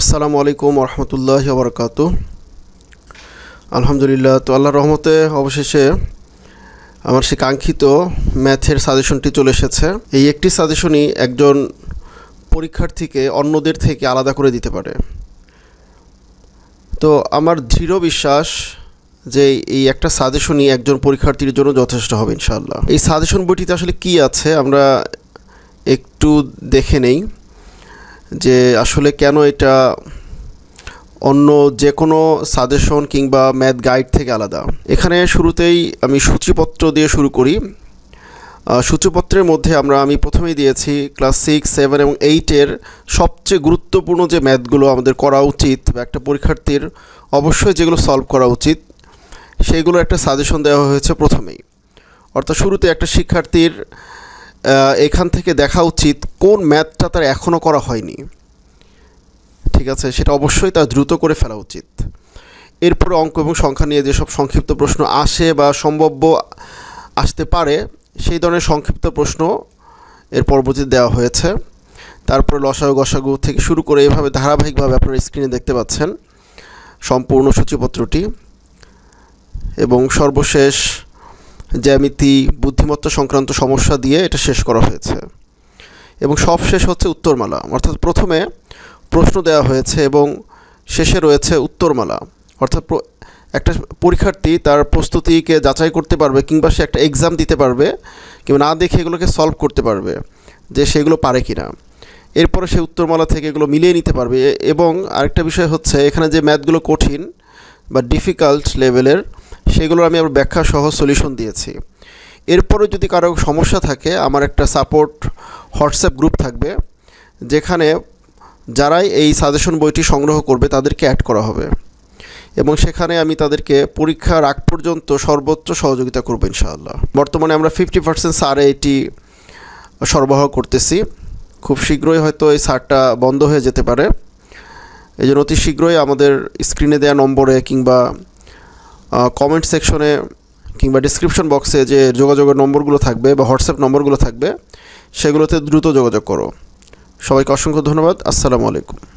আসসালামু আলাইকুম রহমতুল্লাহ বরকাত আলহামদুলিল্লাহ, তো আল্লাহ রহমতে অবশেষে আমার সে কাঙ্ক্ষিত ম্যাথের সাজেশনটি চলে এসেছে। এই একটি সাজেশনই একজন পরীক্ষার্থীকে অন্যদের থেকে আলাদা করে দিতে পারে। তো আমার দৃঢ় বিশ্বাস যে এই একটা সাজেশনই একজন পরীক্ষার্থীর জন্য যথেষ্ট হবে ইনশাআল্লাহ। এই সাজেশন বইটিতে আসলে কি আছে আমরা একটু দেখে নেই। যে আসলে কেন এটা অন্য যে কোনো সাজেশন কিংবা ম্যাথ গাইড থেকে আলাদা। এখানে শুরুতেই আমি সূচিপত্র দিয়ে শুরু করি। সূচিপত্রের মধ্যে আমরা, আমি প্রথমেই দিয়েছি ক্লাস সিক্স সেভেন এবং এইটের সবচেয়ে গুরুত্বপূর্ণ যে ম্যাথগুলো আমাদের করা উচিত বা একটা পরীক্ষার্থীর অবশ্যই যেগুলো সলভ করা উচিত সেইগুলো একটা সাজেশন দেওয়া হয়েছে প্রথমেই। অর্থাৎ শুরুতে একটা শিক্ষার্থীর এখান থেকে দেখা উচিত কোন ম্যাথটা তার এখনও করা হয়নি। ঠিক আছে? সেটা অবশ্যই তার দ্রুত করে ফেলা উচিত। এরপরে অঙ্ক এবং সংখ্যা নিয়ে যেসব সংক্ষিপ্ত প্রশ্ন আসে বা সম্ভাব্য আসতে পারে, সেই ধরনের সংক্ষিপ্ত প্রশ্ন এর পরবর্তীতে দেওয়া হয়েছে। তারপরে লসাগু, গসাগু থেকে শুরু করে এভাবে ধারাবাহিকভাবে আপনারা স্ক্রিনে দেখতে পাচ্ছেন সম্পূর্ণ সূচিপত্রটি। এবং সর্বশেষ জ্যামিতি, বুদ্ধিমত্তা সংক্রান্ত সমস্যা দিয়ে এটা শেষ করা হয়েছে। এবং সব শেষ হচ্ছে উত্তরমালা। অর্থাৎ প্রথমে প্রশ্ন দেওয়া হয়েছে এবং শেষে রয়েছে উত্তরমালা। অর্থাৎ একটা পরীক্ষার্থী তার প্রস্তুতিকে যাচাই করতে পারবে কিংবা সে একটা এক্সাম দিতে পারবে কিংবা না দেখে এগুলোকে সলভ করতে পারবে যে সেগুলো পারে কি না এরপরে সে উত্তরমালা থেকে এগুলো মিলিয়ে নিতে পারবে। এবং আরেকটা বিষয় হচ্ছে এখানে যে ম্যাথগুলো কঠিন বা ডিফিকাল্ট লেভেলের সেগুলোর আমি আবার ব্যাখ্যা সহ সলিউশন দিয়েছি। এরপরে যদি কারও সমস্যা থাকে, আমার একটা সাপোর্ট হোয়াটসঅ্যাপ গ্রুপ থাকবে, যেখানে যারাই এই সাজেশন বইটি সংগ্রহ করবে, তাদেরকে অ্যাড করা হবে। এবং সেখানে আমি তাদেরকে পরীক্ষার আগ পর্যন্ত সর্বোচ্চ সহযোগিতা করব ইনশাআল্লাহ। বর্তমানে আমরা ফিফটি পার্সেন্ট সারে এটি সরবরাহ করতেছি। খুব শীঘ্রই হয়তো এই সারটা বন্ধ হয়ে যেতে পারে। এই জন্য অতি শীঘ্রই আমাদের স্ক্রিনে দেওয়া নম্বরে কিংবা কমেন্ট সেকশনে কিংবা ডিসক্রিপশন বক্সে যে যোগাযোগের নম্বরগুলো থাকবে বা হোয়াটসঅ্যাপ নম্বরগুলো থাকবে, সেগুলোতে দ্রুত যোগাযোগ করো। সবাইকে অসংখ্য ধন্যবাদ। আসসালামু আলাইকুম।